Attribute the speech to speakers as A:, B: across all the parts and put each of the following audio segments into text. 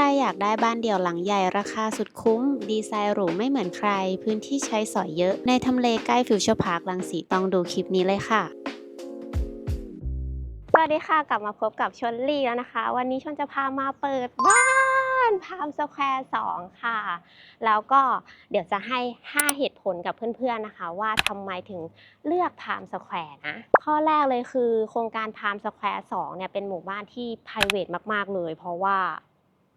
A: รอยากได้บ้านเดี่ยวหลังใหญ่ราคาสุดคุ้ม ดีไซน์หรูไม่เหมือนใคร พื้นที่ใช้สอยเยอะ ในทำเลใกล้ฟิวเจอร์พาร์คลังสีต้องดูคลิปนี้เลยค่ะ
B: สวัสดีค่ะกลับมาพบกับชนลี่แล้วนะคะ วันนี้ชนจะพามาเปิดบ้านพามสแควร์2ค่ะ แล้วก็เดี๋ยวจะให้ 5 เหตุผลกับเพื่อนๆนะคะ ว่าทำไมถึงเลือกพามสแควร์นะ ข้อแรกเลยคือโครงการพามสแควร์2เนี่ยเป็นหมู่บ้านที่ p r i v a t มากๆเลย เพราะว่า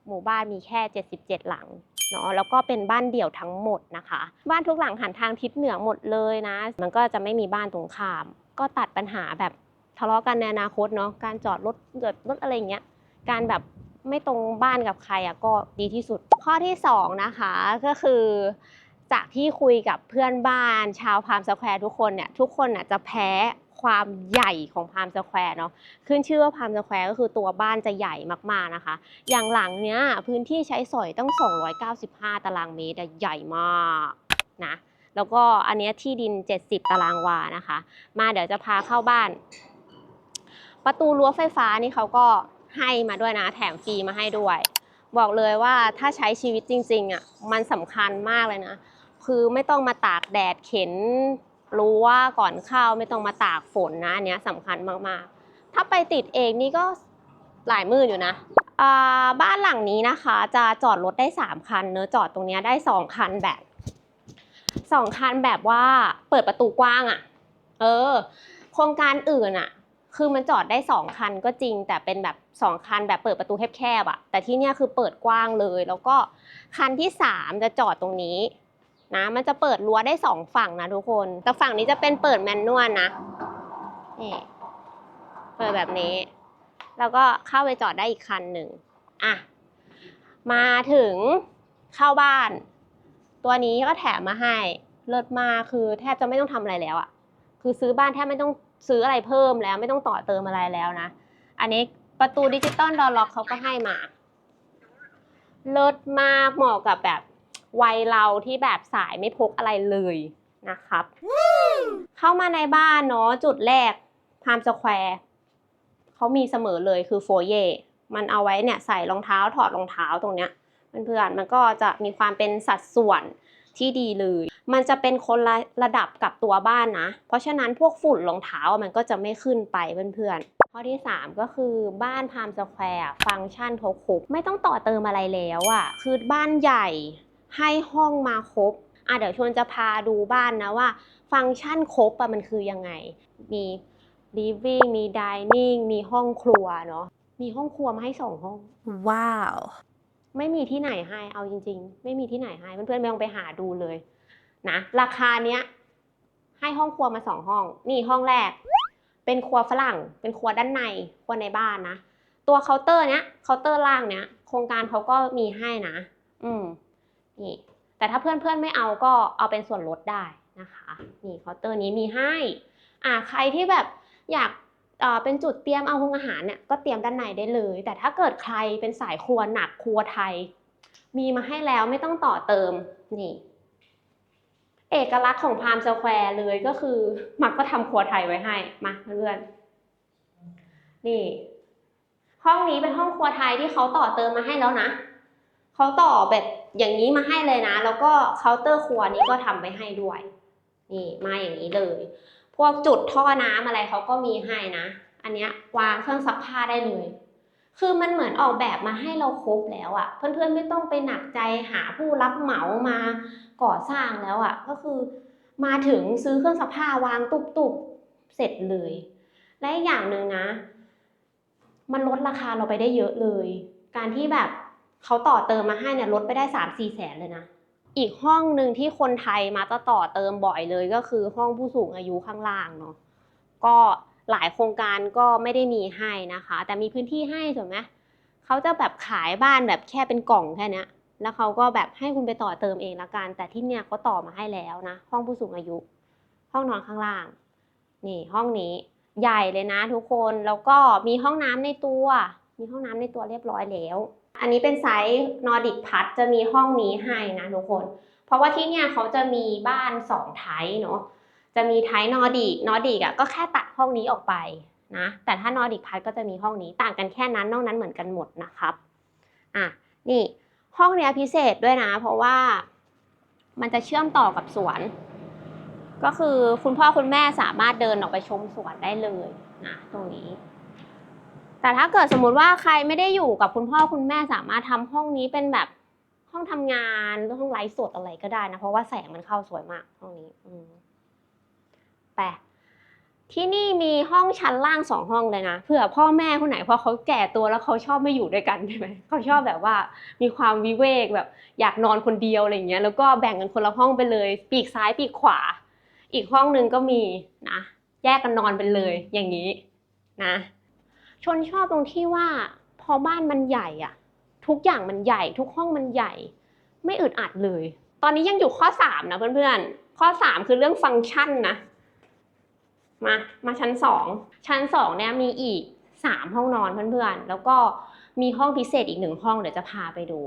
B: หมู่บ้านมีแค่ 77 หลังเนาะแล้วก็เป็นบ้านเดี่ยวทั้งหมดนะคะ บ้านทุกหลังหันทางทิศเหนือหมดเลยนะ มันก็จะไม่มีบ้านตรงข้าม ก็ตัดปัญหาแบบทะเลาะกันในอนาคตเนาะการจอดรถเกิดรถอะไรเงี้ยการแบบไม่ตรงบ้านกับใครอะก็ดีที่สุด ข้อที่สองนะคะก็คือจากที่คุยกับเพื่อนบ้าน ชาวพามสแควร์ทุกคนเนี่ยทุกคนน่ะจะแพ้ ความใหญ่ของพามสแควร์เนาะขึ้นชื่อว่าพามสแควร์ก็คือตัวบ้านจะใหญ่มากๆนะคะ อย่างหลังเนี้ยพื้นที่ใช้สอยต้อง 295 ตารางเมตรใหญ่มากนะแล้วก็อันเนี้ยที่ดิน 70 ตารางวานะคะ มาเดี๋ยวจะพาเข้าบ้าน ประตูรั้วไฟฟ้านี่เขาก็ให้มาด้วยนะแถมฟรีมาให้ด้วย บอกเลยว่าถ้าใช้ชีวิตจริงๆอะมันสำคัญมากเลยนะ คือไม่ต้องมาตากแดดเข็น รู้ว่าก่อนเข้าไม่ต้องมาตากฝนนะอันเนี้ยสำคัญมากๆ ถ้าไปติดเองนี่ก็หลายมื่นอยู่นะบ้านหลังนี้นะคะจะจอดรถได้ 3 คันเนอะจอดตรงนี้ได้ 2 คันแบบ 2 คันแบบว่าเปิดประตูกว้างอะ่ะ เออ โครงการอื่นอะ่ะ คือมันจอดได้ 2 คันก็จริง แต่เป็นแบบ 2 คันแบบเปิดประตูแคบๆอะ่ะ แต่ที่เนี้ยคือเปิดกว้างเลย แล้วก็คันที่ 3 จะจอดตรงนี้ นะมันจะเปิดรั้วได้สองฝั่งนะทุกคนแต่ฝั่งนี้จะเป็นเปิดแมนนวลนะนี่เปิดแบบนี้ แล้วก็เข้าไปจอดได้อีกคันหนึ่งอะมาถึงเข้าบ้าน ตัวนี้ก็แถมมาให้เลิศมากคือแทบจะไม่ต้องทำอะไรแล้วอะคือซื้อบ้านแทบไม่ต้องซื้ออะไรเพิ่มแล้ว ไม่ต้องต่อเติมอะไรแล้วนะ อันนี้ประตูดิจิตอลดอล็อกเขาก็ให้มา เลิศมากเหมาะกับแบบ วัยเราที่แบบสายไม่พกอะไรเลยนะครับ เข้ามาในบ้านเนาะจุดแรกพามสแควร์เขามีเสมอเลยคือโฟเย่มันเอาไว้เนี่ยใส่รองเท้าถอดรองเท้าตรงเนี้ยเพื่อนๆมันก็จะมีความเป็นสัดส่วนที่ดีเลย มันจะเป็นคนละระดับกับตัวบ้านนะ เพราะฉะนั้นพวกฝุ่นรองเท้ามันก็จะไม่ขึ้นไปเพื่อนๆ ข้อที่ 3 ก็คือบ้านพามสแควร์ฟังก์ชันเขาครบไม่ต้องต่อเติมอะไรแล้วอะ่ะ คือบ้านใหญ่ ให้ห้องมาครบอะเดี๋ยวชวนจะพาดูบ้านนะว่า ฟังก์ชันครบอะมันคือยังไง มี living มี dining มีห้องครัวเนาะมีห้องครัวมาให้สองห้อง
A: ว้าว
B: ไม่มีที่ไหนให้เอาจริง ๆ ไม่มีที่ไหนให้เพื่อนๆไม่ต้องไปหาดูเลยนะราคาเนี้ยให้ห้องครัวมาสองห้อง นี่ห้องแรก เป็นครัวฝรั่ง เป็นครัวด้านในครัวในบ้านนะ ตัวเคาน์เตอร์เนี้ยเคาน์เตอร์ล่างเนี้ยโครงการเขาก็มีให้นะ อืม นี่แต่ถ้าเพื่อนๆไม่เอาก็เอาเป็นส่วนลดได้นะคะนี่เคาน์เตอร์นี้มีให้อ่าใครที่แบบอยากเป็นจุดเตรียมเอาหงอาหารเนี่ยก็เตรียมด้านในได้เลย แต่ถ้าเกิดใครเป็นสายครัวหนักครัวไทย มีมาให้แล้วไม่ต้องต่อเติมนี่เอกลักษณ์ของพามสแควร์เลยก็คือ มักก็ทำครัวไทยไว้ให้มาเพื่อนนี่ ห้องนี้เป็นห้องครัวไทยที่เขาต่อเติมมาให้แล้วนะเขาต่อแบบ อย่างนี้มาให้เลยนะ แล้วก็เคาน์เตอร์ครัวนี้ก็ทำไว้ให้ด้วย นี่มาอย่างนี้เลย พวกจุดท่อน้ำอะไรเขาก็มีให้นะ อันเนี้ยวางเครื่องซักผ้าได้เลย คือมันเหมือนออกแบบมาให้เราครบแล้วอะ่ะ เพื่อนๆไม่ต้องไปหนักใจหาผู้รับเหมามาก่อสร้างแล้วอะ่ะ ก็คือมาถึงซื้อเครื่องซักผ้าวางตุบๆเสร็จเลย และอีกอย่างหนึ่งนะ มันลดราคาเราไปได้เยอะเลย การที่แบบ เขาต่อเติมมาให้เนี่ยลดไปได้สามสี่แสนเลยนะ อีกห้องหนึ่งที่คนไทยมาจะต่อเติมบ่อยเลยก็คือห้องผู้สูงอายุข้างล่างเนาะก็หลายโครงการก็ไม่ได้มีให้นะคะ แต่มีพื้นที่ให้ถูกไหมเขาจะแบบขายบ้านแบบแค่เป็นกล่องแค่นี้แล้วเขาก็แบบให้คุณไปต่อเติมเองละกัน แต่ที่เนี่ยเขาต่อมาให้แล้วนะ ห้องผู้สูงอายุ ห้องนอนข้างล่าง นี่ห้องนี้ใหญ่เลยนะทุกคนแล้วก็มีห้องน้ำในตัว มีห้องน้ำในตัวเรียบร้อยแล้ว อันนี้เป็นไซส์นอร์ดิกพัทจะมีห้องนี้ให้นะทุกคน เพราะว่าที่เนี่ยเขาจะมีบ้านสองไทป์เนาะจะมีไทป์นอร์ดิกนอร์ดิกอะก็แค่ตัดห้องนี้ออกไปนะแต่ถ้านอร์ดิกพัทก็จะมีห้องนี้ต่างกันแค่นั้นนอกนั้นเหมือนกันหมดนะครับอะนี่ห้องเนี้ยพิเศษด้วยนะ เพราะว่ามันจะเชื่อมต่อกับสวน ก็คือคุณพ่อคุณแม่สามารถเดินออกไปชมสวนได้เลยนะตรงนี้ แต่ถ้าเกิดสมมุติว่าใครไม่ได้อยู่กับคุณพ่อคุณแม่สามารถทำห้องนี้เป็นแบบห้องทำงานหรือห้องไลฟ์สดอะไรก็ได้นะ เพราะว่าแสงมันเข้าสวยมากห้องนี้อืแปะที่นี่มีห้องชั้นล่างสองห้องเลยนะเผื่อพ่อแม่คนไหนพอเขาแก่ตัวแล้วเขาชอบไม่อยู่ด้วยกันใช่ไหมเขาชอบแบบว่ามีความวิเวกแบบอยากนอนคนเดียวอะไรอย่างเงี้ยแล้วก็แบ่งกันคนละห้องไปเลย ปีกซ้ายปีกขวา อีกห้องนึงก็มีนะ แยกกันนอนไปเลยอย่างนี้นะ ชนชอบตรงที่ว่าพอบ้านมันใหญ่อะทุกอย่างมันใหญ่ ทุกห้องมันใหญ่ ไม่อึดอัดเลย ตอนนี้ยังอยู่ข้อสามนะเพื่อนๆ ข้อสามคือเรื่องฟังก์ชันนะมามาชั้นสองชั้นสองเนี่ยมีอีกสามห้องนอนเพื่อนๆ แล้วก็มีห้องพิเศษอีกหนึ่งห้องเดี๋ยวจะพาไปดู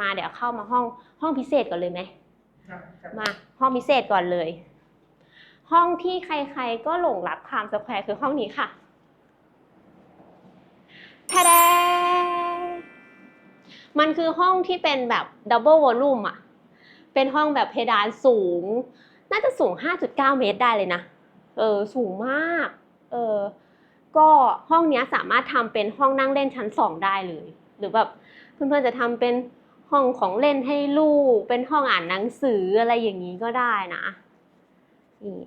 B: มาเดี๋ยวเข้ามาห้องห้องพิเศษก่อนเลยไหมมาห้องพิเศษก่อนเลย ห้องที่ใครๆก็หลงรักไทม์สแควร์คือห้องนี้ค่ะ แทะมันคือห้องที่เป็นแบบดับเบิลวอลลุ่มอะ เป็นห้องแบบเพดานสูง น่าจะสูง 5.9 เมตรได้เลยนะ เออ สูงมาก เออ ก็ห้องนี้สามารถทำเป็นห้องนั่งเล่นชั้นสองได้เลย หรือแบบเพื่อนๆจะทำเป็นห้องของเล่นให้ลูก เป็นห้องอ่านหนังสืออะไรอย่างนี้ก็ได้นะ นี่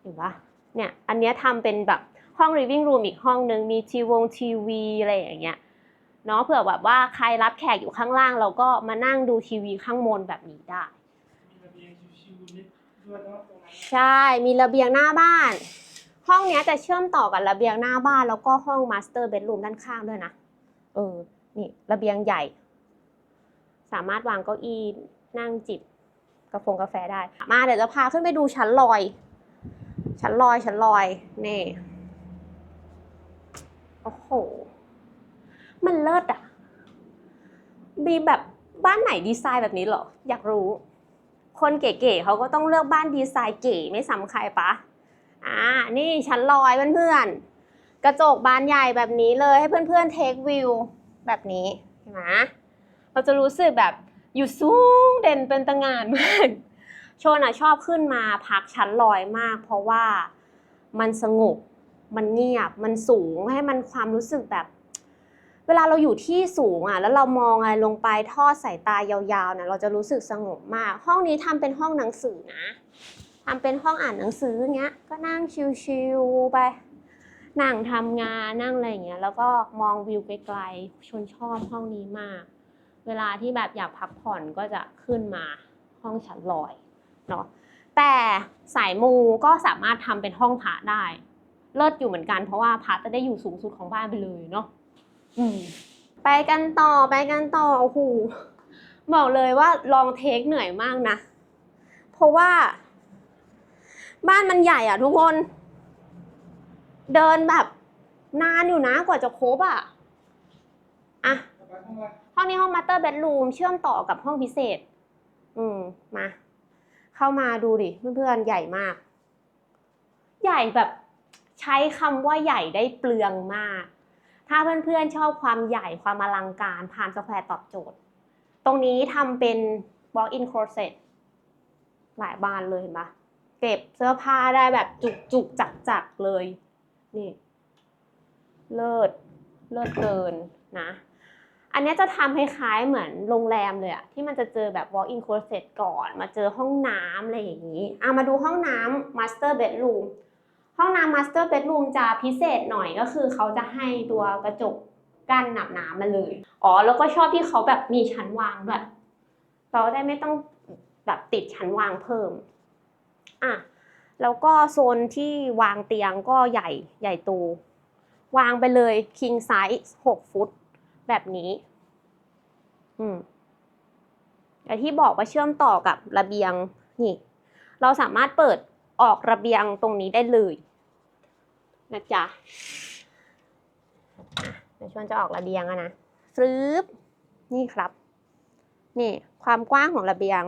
B: เห็นปะเนี่ย อันเนี้ยทำเป็นแบบ ห้อง living room อีกห้องนึงมีทีวงทีวีอะไรอย่างเงี้ยเนาะเผื่อแบบว่าใครรับแขกอยู่ข้างล่าง เราก็มานั่งดูทีวีข้างบนแบบนี้ได้
C: มีระเบียงชิวๆด้วยนะ
B: ใช่มีระเบียงหน้าบ้าน ห้องนี้จะเชื่อมต่อกับระเบียงหน้าบ้าน แล้วก็ห้องมาสเตอร์เบดรูมด้านข้างด้วยนะเออนี่ระเบียงใหญ่ สามารถวางเก้าอี้นั่งจิบกาแฟกาแฟได้ มาเดี๋ยวจะพาขึ้นไปดูชั้นลอย ชั้นลอยชั้นลอยนี่ อ้โห มันเลิศอะมีแบบบ้านไหนดีไซน์แบบนี้หรอ อยากรู้ คนเก๋ๆเขาก็ต้องเลือกบ้านดีไซน์เก๋ไม่ซ้ำใครปะอ่า นี่ชั้นลอยเพื่อนๆ กระจกบานใหญ่แบบนี้เลยให้เพื่อนๆเทควิวแบบนี้เห็นไหมเราจะรู้สึกแบบอยู่สูงเด่นเป็นตะงานมากชนอะชอบขึ้นมาพักชั้นลอยมาก เพราะว่ามันสงบ มันเงียบ มันสูงให้มันความรู้สึกแบบ เวลาเราอยู่ที่สูงอะแล้วเรามองอะไรลงไปทอดสายตายาวๆนะเราจะรู้สึกสงบมาก ห้องนี้ทำเป็นห้องหนังสือนะทำเป็นห้องอ่านหนังสือเงี้ยก็นั่งชิลๆไปนั่งทำงานนั่งอะไรอย่างเงี้ยแล้วก็มองวิวไกลๆชนชอบห้องนี้มาก เวลาที่แบบอยากพักผ่อนก็จะขึ้นมาห้องชั้นลอยเนาะแต่สายมูก็สามารถทำเป็นห้องพระได้ เลิศอยู่เหมือนกันเพราะว่าพระจะได้อยู่สูงสุดของบ้านไปเลยเนาะอืมไปกันต่อไปกันต่อโอ้โหบอกเลยว่าลองเทคเหนื่อยมากนะ เพราะว่า บ้านมันใหญ่อะทุกคน เดินแบบนานอยู่นะกว่าจะครบอะอะ
C: ไปห้องอะไร
B: ห้องนี้ห้องมาสเตอร์เบดรูมเชื่อมต่อกับห้องพิเศษ อืมมา เข้ามาดูดิเพื่อนๆใหญ่มาก ใหญ่แบบ ใช้คำว่าใหญ่ได้เปลืองมาก ถ้าเพื่อนๆชอบความใหญ่ความอลังการพามสแควร์ตอบโจทย์ ตรงนี้ทำเป็น walk-in closet หลายบานเลยเห็นปะเก็บเสื้อผ้าได้แบบจุกๆจักๆเลย นี่ เลิศ เลิศเกินนะ อันนี้จะทำคล้ายๆเหมือนโรงแรมเลยอะที่มันจะเจอแบบ walk-in closet ก่อน มาเจอห้องน้ำอะไรอย่างนี้เอามาดูห้องน้ำ master bedroom ห้องน้ำ master bedroom จะพิเศษหน่อยก็คือเขาจะให้ตัวกระจกกั้นหนับน้ำมาเลย อ๋อ แล้วก็ชอบที่เขาแบบมีชั้นวางด้วยเราได้ไม่ต้องแบบติดชั้นวางเพิ่ม อะ แล้วก็โซนที่วางเตียงก็ใหญ่ใหญ่โตวางไปเลย king size 6 ฟุต แบบนี้ อืมแต่ที่บอกว่าเชื่อมต่อกับระเบียงนี่ เราสามารถเปิดออกระเบียงตรงนี้ได้เลย นะจ๊ะเดี๋ยวชวนจะออกระเบียงอะนะฟรึบนี่ครับ นี่ความกว้างของระเบียง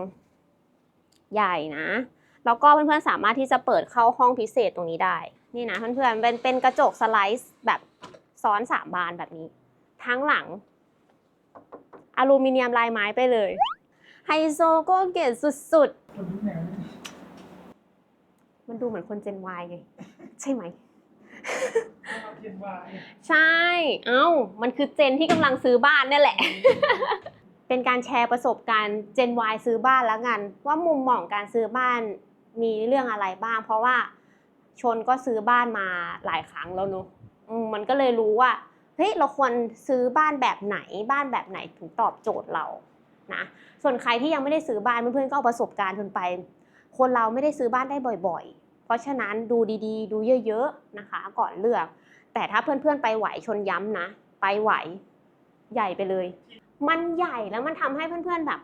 B: ใหญ่นะ แล้วก็เพื่อนๆสามารถที่จะเปิดเข้าห้องพิเศษตรงนี้ได้ นี่นะเพื่อนๆเป็นเป็นกระจกสไลด์แบบซ้อนสามบานแบบนี้ ทั้งหลัง อลูมิเนียมลายไม้ไปเลย ไฮโซโก็เกตสุดๆ มันดูเหมือนคนเจน Y ไง ใช่ไหม ใช่ เอ้า มันคือเจนที่กำลังซื้อบ้านนี่แหละ เป็นการแชร์ประสบการณ์เจน Y ซื้อบ้านแล้วกัน ว่ามุมมองการซื้อบ้านมีเรื่องอะไรบ้าง เพราะว่าชนก็ซื้อบ้านมาหลายครั้งแล้วเนอะมันก็เลยรู้ว่าเฮ้ยเราควรซื้อบ้านแบบไหนบ้านแบบไหนถึงตอบโจทย์เรานะส่วนใครที่ยังไม่ได้ซื้อบ้านเพื่อนๆก็เอาประสบการณ์ชนไป คนเราไม่ได้ซื้อบ้านได้บ่อย ๆ ราะฉะนั้นดูดีๆ ดูเยอะๆนะคะก่อนเลือก แต่ถ้าเพื่อนๆไปไหวชนย้ำนะ ไปไหวใหญ่ไปเลย มันใหญ่แล้วมันทำให้เพื่อนๆแบบ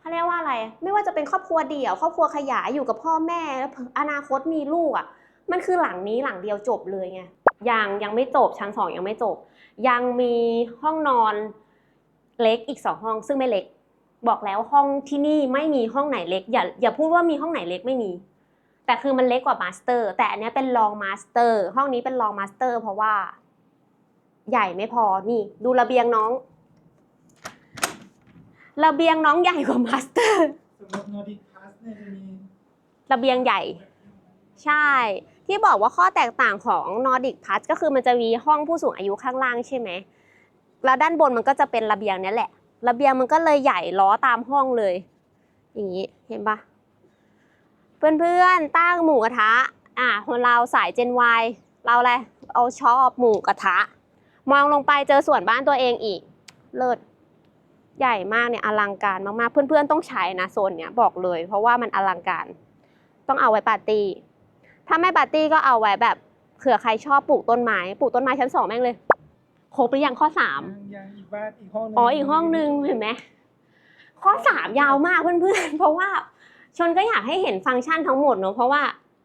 B: เขาเรียกว่าอะไร ไม่ว่าจะเป็นครอบครัวเดี่ยว ครอบครัวขยายอยู่กับพ่อแม่แล้วอนาคตมีลูกอะ มันคือหลังนี้หลังเดียวจบเลยไงยังยังไม่จบชั้นสองยังไม่จบ ยังมีห้องนอนเล็กอีกสองห้อง ซึ่งไม่เล็ก บอกแล้วห้องที่นี่ไม่มีห้องไหนเล็ก อย่าอย่าพูดว่ามีห้องไหนเล็กไม่มี แต่คือมันเล็กกว่ามาสเตอร์แต่อันนี้เป็นลองมาสเตอร์ห้องนี้เป็นลองมาสเตอร์เพราะว่า ใหญ่ไม่พอนี่ ดูระเบียงน้อง ระเบียงน้องใหญ่กว่ามาสเตอร์
C: สำหรับนอร์ดิกพาเนี่ยจะ
B: เบียงใหญ่ ใช่ ที่บอกว่าข้อแตกต่างของ Nordic Plus ก็คือมันจะมีห้องผู้สูงอายุข้างล่างใช่ไหมแล้วด้านบนมันก็จะเป็นระเบียงนี้แหละ ระเบียงมันก็เลยใหญ่ล้อตามห้องเลย อย่างนี้เห็นปะ เพื่อนๆตั้งหมูกระทะ อะคนเราสายเจน Y เราอะไรเอาชอบหมูกระทะ มองลงไปเจอส่วนบ้านตัวเองอีก เลิศใหญ่มากเนี่ยอลังการมากๆ เพื่อนๆต้องใช้นะโซนเนี้ยบอกเลย เพราะว่ามันอลังการ ต้องเอาไว้ปาร์ตี้ ถ้าไม่ปาร์ตี้ก็เอาไว้แบบเผื่อใครชอบปลูกต้นไม้ปลูกต้นไม้ชั้นสองแม่งเลยครบหรือยังข้อสาม
C: ยังยังอีกบ้านอีกห้องนึง
B: อ๋ออีกห้องนึงเห็นไหมข้อสามยาวมากเพื่อนๆเพราะว่า ชนก็อยากให้เห็นฟังก์ชันทั้งหมดเนอะเพราะว่า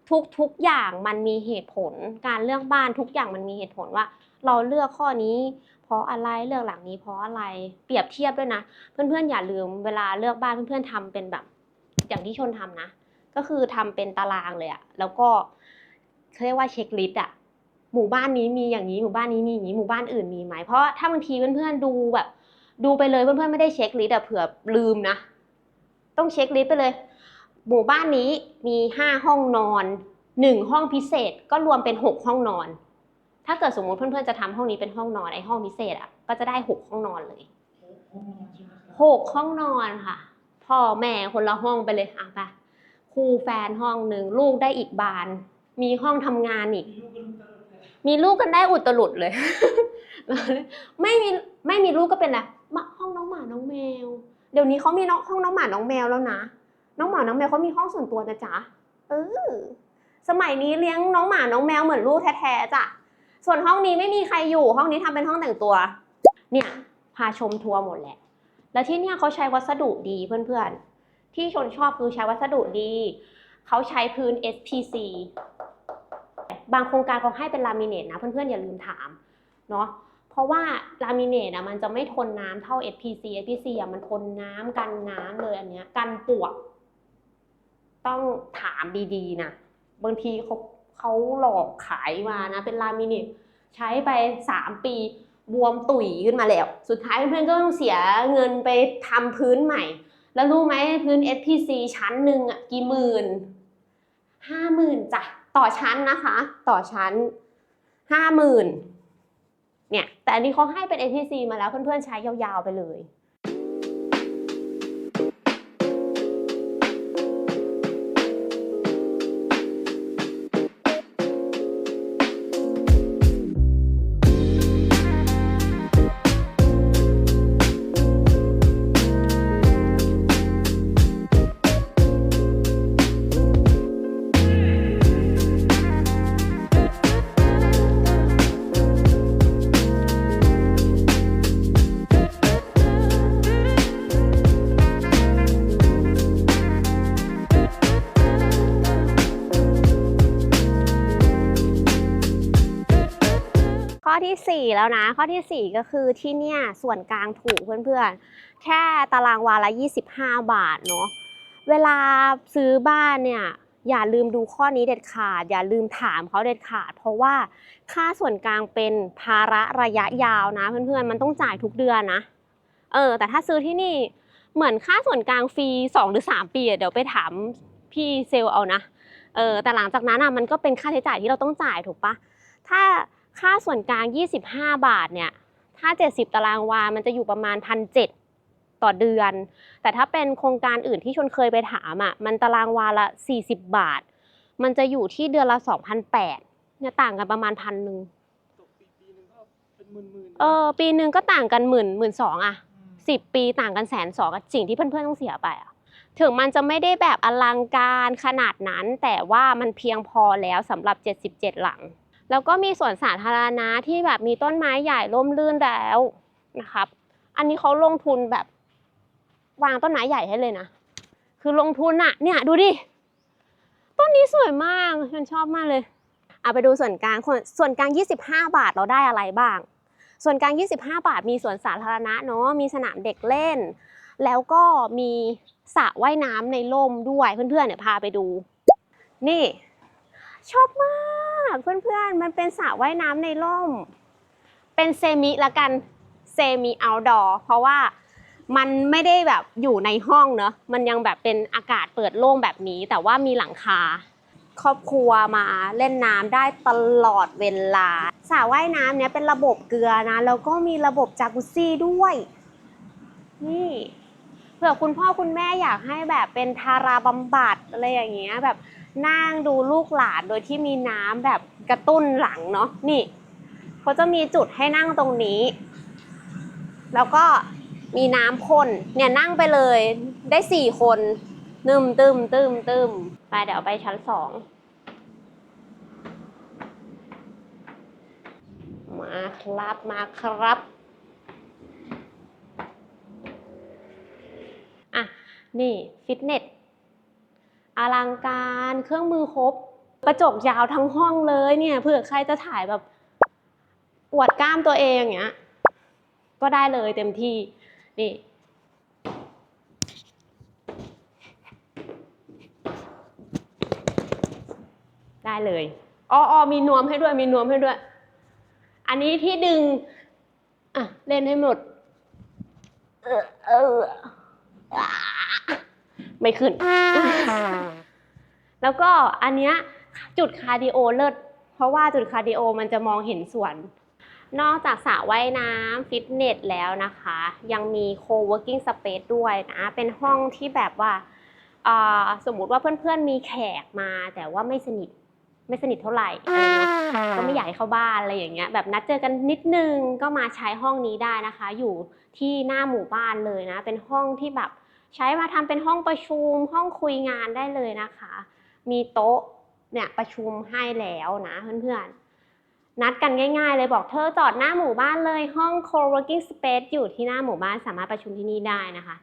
B: ทุกทุกอย่างมันมีเหตุผล การเลือกบ้านทุกอย่างมันมีเหตุผลว่า เราเลือกข้อนี้ เพราะอะไรเลือกหลังนี้ เพราะอะไรเปรียบเทียบด้วยนะ เพื่อนๆอย่าลืมเวลาเลือกบ้านเพื่อนๆทำเป็นแบบ อย่างที่ชนทำนะ ก็คือทำเป็นตารางเลยอะแล้วก็เขาเรียกว่าเช็คลิสต์อะหมู่บ้านนี้มีอย่างนี้หมู่บ้านนี้มีอย่างนี้หมู่บ้านอื่นมีไหมเพราะถ้าบางทีเพื่อนๆดูแบบ ดูไปเลยเพื่อนๆไม่ได้เช็คลิสต์อะเผื่อลืมนะ ต้องเช็คลิสต์ไปเลย หมู่บ้านนี้มีห้าห้องนอนหนึ่งห้องพิเศษก็รวมเป็นหกห้องนอน ถ้าเกิดสมมุติเพื่อนๆจะทำห้องนี้เป็นห้องนอนไอห้องพิเศษอะก็จะได้หกห้องนอนเลย
C: ห
B: กห้องนอนค่ะ พ่อแม่คนละห้องไปเลยอะไปครูแฟนห้องหนึ่งลูกได้อีกบาน มีห้องทำงานอีก
C: มีลูกกั
B: นได้อุตลุดเลย ไม่มีไม่มีลูกก็เป็นอะไรห้องน้องหมาน้องแมว เดี๋ยวนี้เขามีห้องน้องหมาน้องแมวแล้วนะ น้องหมาน้องแมวเขามีห้องส่วนตัวนะจ๊ะเออสมัยนี้เลี้ยงน้องหมาน้องแมวเหมือนลูกแท้ๆจ้ะส่วนห้องนี้ไม่มีใครอยู่ ห้องนี้ทำเป็นห้องแต่งตัว เนี่ยพาชมทัวร์หมดแหละ แล้วที่เนี่ยเขาใช้วัสดุดีเพื่อนๆ ที่ชนชอบคือใช้วัสดุดี เขาใช้พื้น SPC บางโครงการเขาให้เป็นลามิเนตนะเพื่อนๆอย่าลืมถามเนาะ เพราะว่าลามิเนตอะมันจะไม่ทนน้ำเท่า SPC SPC อะมันทนน้ำกันน้ำเลยอันเนี้ยกันปวก ต้องถามดีๆนะบางทีเขาเขาหลอกขายมานะ เป็นลามิเนตใช้ไปสามปีบวมตุ๋ยขึ้นมาแล้ว สุดท้ายเพื่อนๆก็ต้องเสียเงินไปทำพื้นใหม่ แล้วรู้ไหมพื้น SPC ชั้นหนึ่งอะกี่หมื่นห้าหมื่นจ้ะต่อชั้นนะคะ ต่อชั้นห้าหมื่นเนี่ยแต่อันนี้เขาให้เป็น SPC มาแล้วเพื่อนๆใช้ยาวๆไปเลย ที่ 4 แล้วนะ ข้อทีสี่ 4 ก็คือที่เนี่ยส่วนกลางถูกเพื่อนๆ แค่ตารางวาละ 25 บาทเนาะ เวลาซื้อบ้านเนี่ยอย่าลืมดูข้อนี้เด็ดขาด อย่าลืมถามเขาเด็ดขาด เพราะว่าค่าส่วนกลางเป็นภาระระยะยาวนะ เพื่อนๆ มันต้องจ่ายทุกเดือนนะ เออ แต่ถ้าซื้อที่นี่เหมือนค่าส่วนกลางฟรีสองหรือสามปีเดี๋ยวไปถามพี่เซลล์เอานะ เออ แต่หลังจากนั้นอะมันก็เป็นค่าใช้จ่ายที่เราต้องจ่ายถูกปะถ้า ค่าส่วนกลาง 25 บาทเนี่ยถ้า 70 ตารางวา มันจะอยู่ประมาณพันเต่อเดือน แต่ถ้าเป็นโครงการอื่นที่ชนเคยไปถามอะ มันตารางวาละ 40 บาท มันจะอยู่ที่เดือนละ 2,800เนี่ยต่างกันประมาณพันหนึ่ง
C: ตกปีปีนึงก็เป็นหมื่นหมื่น
B: เออ ปีหนึ่งก็ต่างกันหมื่นหมื่นสองอะสิบปีต่างกันแสนสองกับสิ่งที่เพื่อนๆต้องเสียไปอะถึงมันจะไม่ได้แบบอลังการขนาดนั้น แต่ว่ามันเพียงพอแล้วสำหรับ 77 หลัง แล้วก็มีสวนสาธารณะที่แบบมีต้นไม้ใหญ่ร่มรื่นแล้วนะครับ อันนี้เขาลงทุนแบบวางต้นไม้ใหญ่ให้เลยนะ คือลงทุนอะเนี่ยดูดิ ต้นนี้สวยมากฉันชอบมากเลยเอาไปดูส่วนกลางส่วนกลาง 25 บาทเราได้อะไรบ้าง ส่วนกลาง 25 บาท มีสวนสาธารณะเนาะ มีสนามเด็กเล่น แล้วก็มีสระว่ายน้ำในร่มด้วย เพื่อนๆเนี่ยพาไปดู นี่ ชอบมาก เพื่อนๆ มันเป็นสระว่ายน้ำในร่ม เป็นเซมิละกัน เซมิเอาดอร์เพราะว่ามันไม่ได้แบบอยู่ในห้องเนอะมันยังแบบเป็นอากาศเปิดโล่งแบบนี้ แต่ว่ามีหลังคา ครอบครัวมาเล่นน้ำได้ตลอดเวลาสระว่ายน้ำเนี้ยเป็นระบบเกลือนะ แล้วก็มีระบบจากุซี่ด้วย นี่เผื่อคุณพ่อคุณแม่อยากให้แบบเป็นทาราบำบัดอะไรอย่างเงี้ยแบบ นั่งดูลูกหลานโดยที่มีน้ำแบบกระตุ้นหลังเนาะนี่เขาจะมีจุดให้นั่งตรงนี้ แล้วก็มีน้ำพ่นเนี่ยนั่งไปเลยได้สี่คนตึมตึมตึมตึมไปเดี๋ยวไปชั้นสองมาครับมาครับอะนี่ฟิตเนส อลังการเครื่องมือครบ กระจกยาวทั้งห้องเลยเนี่ยเผื่อใครจะถ่ายแบบอวดกล้ามตัวเองอย่างเงี้ยก็ได้เลยเต็มที่นี่ได้เลยอ้ออมีนวมให้ด้วยมีนวมให้ด้วย อันนี้ที่ดึง อะ เล่นให้หมด เออเออ ไม่ขึ้น แล้วก็อันเนี้ยจุดคาร์ดิโอเลิศเพราะว่าจุดคาร์ดิโอมันจะมองเห็นสวน นอกจากสระว่ายน้ำฟิตเนสแล้วนะคะ ยังมี co-working space ด้วยนะ เป็นห้องที่แบบว่าอ่าสมมุติว่าเพื่อนๆมีแขกมาแต่ว่าไม่สนิทไม่สนิทเท่าไหร่อะไรเงี้ยก็ไม่อยากให้เข้าบ้านอะไรอย่างเงี้ยแบบนัดเจอกันนิดนึงก็มาใช้ห้องนี้ได้นะคะ อยู่ที่หน้าหมู่บ้านเลยนะ เป็นห้องที่แบบ ใช้มาทำเป็นห้องประชุมห้องคุยงานได้เลยนะคะ มีโต๊ะเนี่ยประชุมให้แล้วนะเพื่อนๆ นัดกันง่ายๆ เลยบอกเธอจอดหน้าหมู่บ้านเลยห้อง co-working space อยู่ที่หน้าหมู่บ้านสามารถประชุมที่นี่ได้นะคะ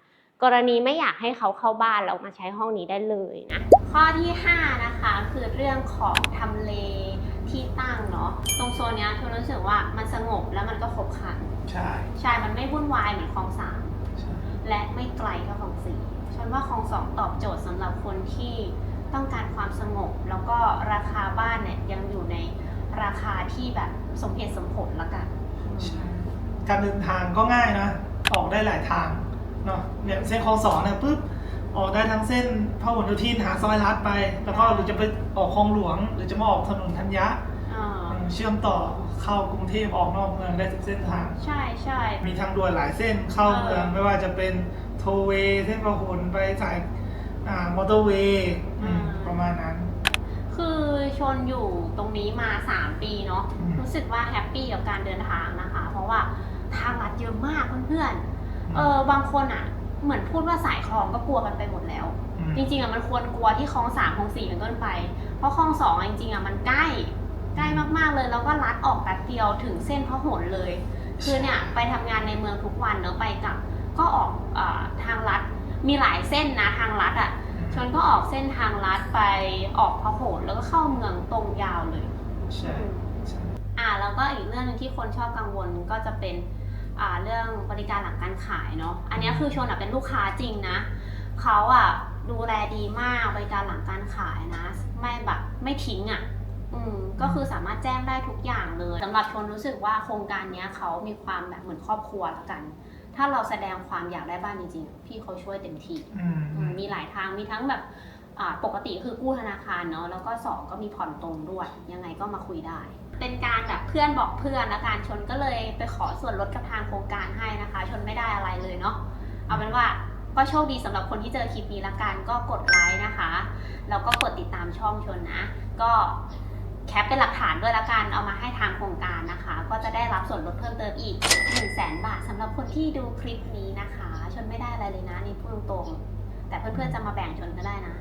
B: กรณีไม่อยากให้เขาเข้าบ้านเรามาใช้ห้องนี้ได้เลยนะข้อที่ 5 นะคะคือเรื่องของทำเลที่ตั้งเนาะตรงโซนเนี้ยเธอรู้สึกว่ามันสงบแล้วมันก็ครบครัน
C: ใช่
B: ใช่มันไม่วุ่นวายเหมือนคลองสาม
C: ใช่
B: และไม่ไกลเท่าคลองสี่ฉันว่าคลองสองตอบโจทย์สำหรับคนที่ต้องการความสงบ แล้วก็ราคาบ้านเนี่ยยังอยู่ในราคาที่แบบสมเหตุสมผลละกัน
C: ใช่ การเดินทางก็ง่ายนะ ออกได้หลายทางเนาะเนี่ยเส้นคลองสองเนี่ยปุ๊บออกได้ทั้งเส้นพหลโยธินหาซอยลัดไป แล้วก็หรือจะไปออกคลองหลวง หรือจะมาออกถนนธัญญะ
B: อ่า
C: อืมเชื่อมต่อ เข้ากรุงเทพออกนอกเมืองได้ทุกเส้นทาง
B: ใช่ใช่
C: มีทางด่วนหลายเส้นเข้าเมือง
B: เออ
C: ไม่ว่าจะเป็นโทเวย์เส้นพหลไปสายอ่ามอเตอร์เวย์อืม
B: อ่า
C: ประมาณนั้น
B: คือชนอยู่ตรงนี้มา 3 ปีเนาะ
C: อืม
B: รู้สึกว่าแฮปปี้กับการเดินทางนะคะ เพราะว่าทางลัดเยอะมากเพื่อนๆเออบางคนอะ เหมือนพูดว่าสายคลองก็กลัวกันไปหมดแล้ว
C: ม
B: จริงๆอะมันควรกลัวที่คลองสามคลองสี่เป็นต้นไป เพราะคลองสองอะจริงๆอะมันใกล้ ใกล้มากๆเลยแล้วก็ลัดออกแป๊บเดียวถึงเส้นพหลเลย คือเนี่ยไปทำงานในเมืองทุกวันเนอะไปกลับก็ออกอาทางลัดมีหลายเส้นนะทางลัดอะชนก็ออกเส้นทางลัดไปออกพหลแล้วก็เข้าเมืองตรงยาวเลย
C: ใช่ใช่
B: อ่าแล้วก็อีกเรื่องหนึงที่คนชอบกังวลก็จะเป็นอ่าเรื่องบริการหลังการขายเนาะอันเนี้ยคือชนอะเป็นลูกค้าจริงนะเขาอะดูแลดีมากบริการหลังการขายนะ ไม่แบบไม่ทิ้งอะ อืมก็คือสามารถแจ้งได้ทุกอย่างเลยสำหรับชนรู้สึกว่าโครงการเนี้ยเขามีความแบบเหมือนครอบครัวละกัน ถ้าเราแสดงความอยากได้บ้านจริงๆ พี่เขาช่วยเต็มที่
C: อืม
B: อืมมีหลายทางมีทั้งแบบอ่าปกติคือกู้ธนาคารเนาะแล้วก็สองก็มีผ่อนตรงด้วย ยังไงก็มาคุยได้ เป็นการแบบเพื่อนบอกเพื่อนและการชนก็เลยไปขอส่วนลดกับทางโครงการให้นะคะ ชนไม่ได้อะไรเลยเนาะเอาเป็นว่าก็โชคดีสำหรับคนที่เจอคลิปนี้ละกันก็กดไลค์นะคะ แล้วก็กดติดตามช่องชนนะ ก็ แคปเป็นหลักฐานด้วยละกัน เอามาให้ทางโครงการนะคะ ก็จะได้รับส่วนลดเพิ่มเติมอีก 1 0 0 0 0แบาทสำหรับคนที่ดูคลิปนี้นะคะ ชนไม่ได้อะไรเลยนะนี่พูดตรงๆแต่เพื่อนๆจะมาแบ่งชนก็ได้นะ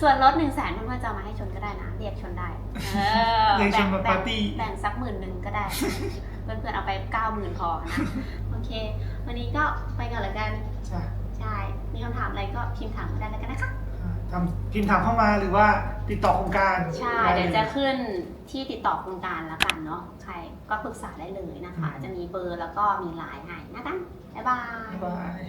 B: ส่วนลด1 0 0 0 0แสนเพื่อนๆจะเอามาให้ชนก็ได้นะ เรียกชนได้เออ
C: เรียกชนมา
B: แบ่ง
C: ปาร์ตี้
B: แบ่งสักหมื่นหนึ่งก็ได้ เพื่อนๆเอาไปเก้าหมื่นพอนะโอเค วันนี้ก็ไปกันละกัน
C: ใช่
B: ใช่ มีคำถามอะไรก็พิมพ์ถามมาได้แล้วกันนะคะ
C: ทำพิมพ์ถามเข้ามาหรือว่าติดต่อโครงการ
B: ใช่ เดี๋ยวจะขึ้นที่ติดต่อโครงการแล้วกันเนาะใครก็ปรึกษาได้เลยนะคะ จะมีเบอร์แล้วก็มีไลน์ให้นะคะบ๊ายบาย
C: บ๊ายบาย